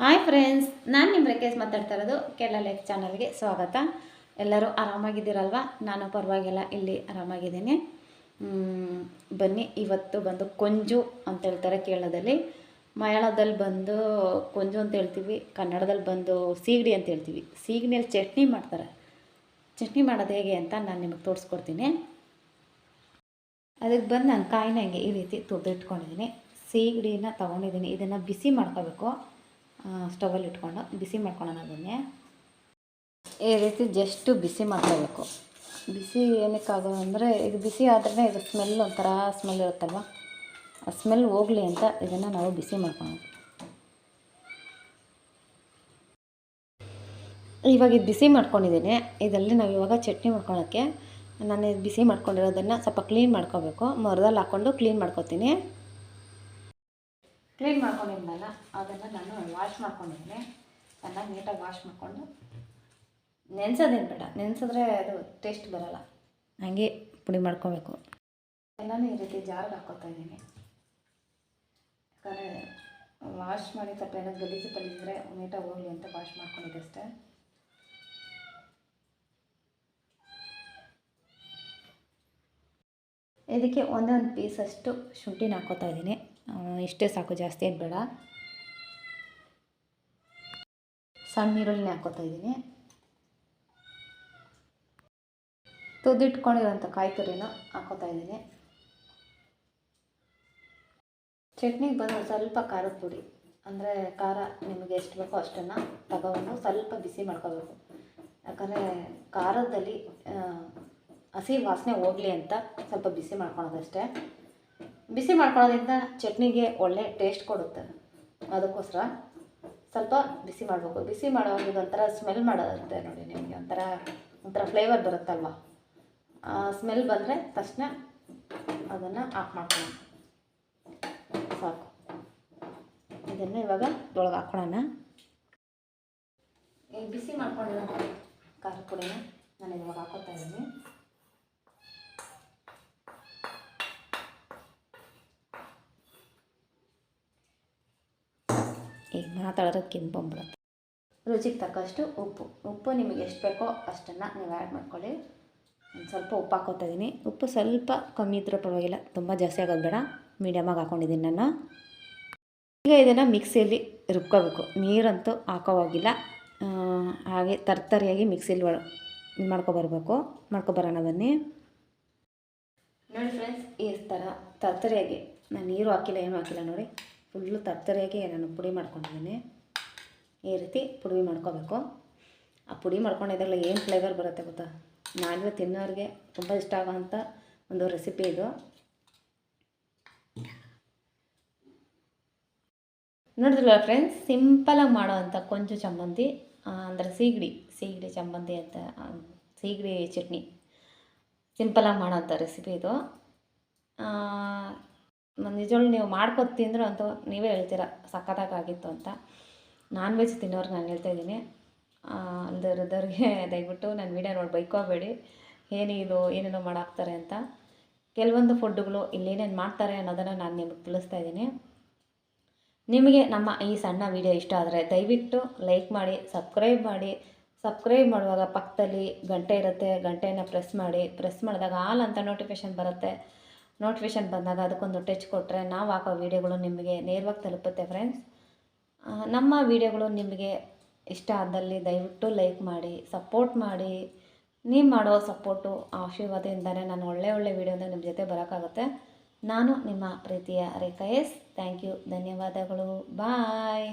Hi friends ನಾನು ನಿಮ್ಮ ರೇಖೇಶ್ ಮಾತಾಡ್ತಾ ಇರೋದು ಕೇರಳ ಲೈಫ್ ಚಾನಲ್ಗೆ ಸ್ವಾಗತ. ಎಲ್ಲರೂ ಆರಾಮಾಗಿದ್ದೀರಲ್ವ? ನಾನು ಪರವಾಗಿಲ್ಲ, ಇಲ್ಲಿ ಆರಾಮಾಗಿದ್ದೀನಿ. ಬನ್ನಿ, ಇವತ್ತು ಬಂದು ಕೊಂಜು ಅಂತ ಹೇಳ್ತಾರೆ ಕೇರಳದಲ್ಲಿ. ಮಲಯಾಳದಲ್ಲಿ ಬಂದು ಕೊಂಜು ಅಂತ ಹೇಳ್ತೀವಿ, ಕನ್ನಡದಲ್ಲಿ ಬಂದು ಸೀಗಡಿ ಅಂತ ಹೇಳ್ತೀವಿ. ಸೀಗಡಿಯಲ್ಲಿ ಚಟ್ನಿ ಮಾಡ್ತಾರೆ. ಚಟ್ನಿ ಮಾಡೋದು ಹೇಗೆ ಅಂತ ನಾನು ನಿಮಗೆ ತೋರಿಸ್ಕೊಡ್ತೀನಿ. ಅದಕ್ಕೆ ಬಂದು ನಾನು ಕಾಯಿನ ಹಂಗೆ ಈ ರೀತಿ ತುರಿದಿಟ್ಕೊಂಡಿದ್ದೀನಿ ಸೀಗಡಿನ ತೊಗೊಂಡಿದ್ದೀನಿ. ಇದನ್ನು ಬಿಸಿ ಮಾಡ್ಕೋಬೇಕು. ಸ್ಟವಲ್ಲಿ ಇಟ್ಕೊಂಡು ಬಿಸಿ ಮಾಡ್ಕೊಳ್ಳೋಣ ಅದನ್ನೇ. ಈ ರೀತಿ ಜಸ್ಟು ಬಿಸಿ ಮಾಡ್ಕೋಬೇಕು ಬಿಸಿ ಏನಕ್ಕಾಗೋ ಅಂದರೆ ಇದು ಬಿಸಿ ಆದ್ರೆ ಇದು ಸ್ಮೆಲ್ ಒಂಥರ ಸ್ಮೆಲ್ ಇರುತ್ತಲ್ವ? ಆ ಸ್ಮೆಲ್ ಹೋಗಲಿ ಅಂತ ಇದನ್ನು ನಾವು ಬಿಸಿ ಮಾಡ್ಕೊಳ್ಳೋದು ಇವಾಗ ಇದು ಬಿಸಿ ಮಾಡ್ಕೊಂಡಿದ್ದೀನಿ. ಇದರಲ್ಲಿ ನಾವು ಇವಾಗ ಚಟ್ನಿ ಮಾಡ್ಕೊಳ್ಳೋಕ್ಕೆ ನಾನು ಇದು ಬಿಸಿ ಮಾಡ್ಕೊಂಡಿರೋದನ್ನು ಸ್ವಲ್ಪ ಕ್ಲೀನ್ ಮಾಡ್ಕೋಬೇಕು. ಮರದಲ್ಲಿ ಹಾಕ್ಕೊಂಡು ಕ್ಲೀನ್ ಮಾಡ್ಕೊತೀನಿ. ಕ್ಲೀನ್ ಮಾಡ್ಕೊಂಡಿದ್ನಲ್ಲ ಅದನ್ನು ನಾನು ವಾಶ್ ಮಾಡ್ಕೊಂಡಿದ್ದೀನಿ ಚೆನ್ನಾಗಿ ನೀಟಾಗಿ ವಾಶ್ ಮಾಡಿಕೊಂಡು. ನೆನೆಸೋದೇನು ಬೇಡ ನೆನೆಸಿದ್ರೆ ಅದು ಟೇಸ್ಟ್ ಬರಲ್ಲ. ಹಾಗೆ ಪುಡಿ ಮಾಡ್ಕೋಬೇಕು. ಎಲ್ಲನೂ ಈ ರೀತಿ ಜಾರ್ಗೆ ಹಾಕ್ಕೊತಾ ಇದ್ದೀನಿ. ಯಾಕಂದರೆ ವಾಶ್ ಮಾಡಿ ಸ್ವಲ್ಪ ಏನೋ ಗಲೀಜು ಪಲೀಜಿದ್ರೆ ನೀಟಾಗಿ ಹೋಗಲಿ ಅಂತ ವಾಶ್ ಮಾಡ್ಕೊಂಡಿದ್ದೆ ಅಷ್ಟೇ. ಇದಕ್ಕೆ ಒಂದೊಂದು ಪೀಸಷ್ಟು ಶುಂಠಿನ ಹಾಕ್ಕೋತಾ ಇದ್ದೀನಿ. ಇಷ್ಟೇ ಸಾಕು, ಜಾಸ್ತಿ ಏನು ಬೇಡ. ಸಣ್ಣ ಈರುಳ್ಳಿನ ಹಾಕೋತಾ ಇದ್ದೀನಿ. ತುದಿಟ್ಕೊಂಡಿರೋಂಥ ಕಾಯಿ ತುರಿನ ಹಾಕೋತಾ ಇದ್ದೀನಿ. ಚಟ್ನಿಗೆ ಬಂದು ಸ್ವಲ್ಪ ಖಾರದ ಪುಡಿ. ಅಂದರೆ ಖಾರ ನಿಮಗೆ ಎಷ್ಟು ಬೇಕೋ ಅಷ್ಟನ್ನು ತಗೊಂಡು ಸ್ವಲ್ಪ ಬಿಸಿ ಮಾಡ್ಕೋಬೇಕು. ಯಾಕಂದರೆ ಖಾರದಲ್ಲಿ ಹಸಿ ವಾಸನೆ ಹೋಗಲಿ ಅಂತ ಸ್ವಲ್ಪ ಬಿಸಿ ಮಾಡ್ಕೊಳೋದಷ್ಟೇ. ಬಿಸಿ ಮಾಡ್ಕೊಳ್ಳೋದ್ರಿಂದ ಚಟ್ನಿಗೆ ಒಳ್ಳೆ ಟೇಸ್ಟ್ ಕೊಡುತ್ತೆ. ಅದಕ್ಕೋಸ್ಕರ ಸ್ವಲ್ಪ ಬಿಸಿ ಮಾಡಬೇಕು. ಬಿಸಿ ಮಾಡುವಾಗ ಒಂಥರ ಸ್ಮೆಲ್ ಮಾಡೋದಂತೆ ನೋಡಿ ನಿಮಗೆ, ಒಂಥರ ಒಂಥರ ಫ್ಲೇವರ್ ಬರುತ್ತಲ್ವ? ಸ್ಮೆಲ್ ಬಂದರೆ ತಕ್ಷಣ ಅದನ್ನು ಆಫ್ ಮಾಡ್ಕೊಳ್ಳೋಣ. ಸಾಕು. ಇದನ್ನು ಇವಾಗ ಒಳಗೆ ಹಾಕ್ಕೊಳ್ಳೋಣ ಈಗ ಬಿಸಿ ಮಾಡ್ಕೊಂಡಿರೋ ಖಾರ ಪುಡಿನ ನಾನು ಇವಾಗ ಹಾಕೋತಾ ಇದ್ದೀನಿ. ಈಗ ಮಾತಾಡೋದು ಕೆಂಪಂಬಿಡುತ್ತೆ ರುಚಿಗೆ ತಕ್ಕಷ್ಟು ಉಪ್ಪು. ಉಪ್ಪು ನಿಮಗೆ ಎಷ್ಟು ಬೇಕೋ ಅಷ್ಟನ್ನು ನೀವು ಆ್ಯಡ್ ಮಾಡ್ಕೊಳ್ಳಿ. ಒಂದು ಸ್ವಲ್ಪ ಉಪ್ಪು ಹಾಕೋತಾ ಇದ್ದೀನಿ ಉಪ್ಪು ಸ್ವಲ್ಪ ಕಮ್ಮಿ ಇದ್ರೂ ಪರವಾಗಿಲ್ಲ. ತುಂಬ ಜಾಸ್ತಿ ಆಗೋದು ಬೇಡ. ಮೀಡಿಯಮಾಗಿ ಹಾಕ್ಕೊಂಡಿದ್ದೀನಿ ನಾನು. ಈಗ ಇದನ್ನು ಮಿಕ್ಸಿಯಲ್ಲಿ ರುಬ್ಕೋಬೇಕು. ನೀರಂತೂ ಹಾಕೋವಾಗಿಲ್ಲ. ಹಾಗೆ ತರ್ತರಿಯಾಗಿ ಮಿಕ್ಸಿಲಿ ಇದು ಮಾಡ್ಕೊಬರ್ಬೇಕು ಮಾಡ್ಕೊಬರೋಣ ಬನ್ನಿ. ನೋಡಿ ಫ್ರೆಂಡ್ಸ್ ಈ ಥರ ತರ್ತರಿಯಾಗಿ, ನಾನು ನೀರು ಹಾಕಿಲ್ಲ, ಏನೂ ಹಾಕಿಲ್ಲ ನೋಡಿ. ಫುಲ್ಲು ತರ್ತರಿಯಾಗಿ ನಾನು ಪುಡಿ ಮಾಡ್ಕೊಂಡಿದ್ದೀನಿ. ಈ ರೀತಿ ಪುಡಿ ಮಾಡ್ಕೋಬೇಕು. ಆ ಪುಡಿ ಮಾಡ್ಕೊಂಡಿದ್ದಾಗಲೇ ಏನು ಫ್ಲೇವರ್ ಬರುತ್ತೆ ಗೊತ್ತಾ? ನಾನು ತಿನ್ನೋರಿಗೆ ತುಂಬ ಇಷ್ಟ ಆಗೋವಂಥ ಒಂದು ರೆಸಿಪಿ ಇದು. ನೋಡಿದ್ರಲ್ಲ ಫ್ರೆಂಡ್ಸ್ ಸಿಂಪಲಾಗಿ ಮಾಡೋವಂಥ ಕೊಂಚ ಚಮ್ಮಂದಿ ಅಂದರೆ ಸೀಗಡಿ ಸೀಗಡಿ ಚಮ್ಮಂದಿ ಅಂತ ಸೀಗಡಿ ಚಟ್ನಿ. ಸಿಂಪಲಾಗಿ ಮಾಡೋವಂಥ ರೆಸಿಪಿ ಇದು. ನಿಜವಾಗ್ಲೂ ನೀವು ಮಾಡ್ಕೊತ ತಿಂದರು ಅಂತೂ ನೀವೇ ಹೇಳ್ತೀರ ಸಖತ್ತಾಗಿತ್ತು ಅಂತ. ನಾನ್ ವೆಜ್ ತಿನ್ನೋರು ನಾನು ಹೇಳ್ತಾ ಇದ್ದೀನಿ. ಅಲ್ದಿರೋದವ್ರಿಗೆ ದಯವಿಟ್ಟು ನನ್ನ ವೀಡಿಯೋ ನೋಡಿ, ಬೈಕೋಬೇಡಿ. ಏನಿದು ಏನೇನೋ ಮಾಡಾಕ್ತಾರೆ ಅಂತ. ಕೆಲವೊಂದು ಫುಡ್ಡುಗಳು ಇಲ್ಲೇನೇನು ಮಾಡ್ತಾರೆ ಅನ್ನೋದನ್ನು ನಾನು ನಿಮಗೆ ತಿಳಿಸ್ತಾ ಇದ್ದೀನಿ. ನಿಮಗೆ ನಮ್ಮ ಈ ಸಣ್ಣ ವಿಡಿಯೋ ಇಷ್ಟ ಆದರೆ ದಯವಿಟ್ಟು ಲೈಕ್ ಮಾಡಿ, ಸಬ್ಸ್ಕ್ರೈಬ್ ಮಾಡಿ. ಸಬ್ಸ್ಕ್ರೈಬ್ ಮಾಡುವಾಗ ಪಕ್ಕದಲ್ಲಿ ಗಂಟೆ ಇರುತ್ತೆ ಗಂಟೆನ ಪ್ರೆಸ್ ಮಾಡಿ. ಪ್ರೆಸ್ ಮಾಡಿದಾಗ ಆಲ್ ಅಂತ ನೋಟಿಫಿಕೇಶನ್ ಬರುತ್ತೆ. ನೋಟಿಫಿಕೇಷನ್ ಬಂದಾಗ ಅದಕ್ಕೊಂದು ಟಚ್ ಕೊಟ್ಟರೆ ನಾವು ಹಾಕೋ ವೀಡಿಯೋಗಳು ನಿಮಗೆ ನೇರವಾಗಿ ತಲುಪುತ್ತೆ ಫ್ರೆಂಡ್ಸ್ ನಮ್ಮ ವೀಡಿಯೋಗಳು ನಿಮಗೆ ಇಷ್ಟ ಆದಲ್ಲಿ ದಯವಿಟ್ಟು ಲೈಕ್ ಮಾಡಿ ಸಪೋರ್ಟ್ ಮಾಡಿ. ನೀವು ಮಾಡೋ ಸಪೋರ್ಟು ಆಶೀರ್ವಾದದಿಂದಲೇ ನಾನು ಒಳ್ಳೆ ಒಳ್ಳೆ ವೀಡಿಯೋನ ನಿಮ್ಮ ಜೊತೆ ಬರೋಕ್ಕಾಗುತ್ತೆ. ನಾನು ನಿಮ್ಮ ಪ್ರೀತಿಯ ರೇಖಾ ಎಸ್. ಥ್ಯಾಂಕ್ ಯು ಧನ್ಯವಾದಗಳು. ಬಾಯ್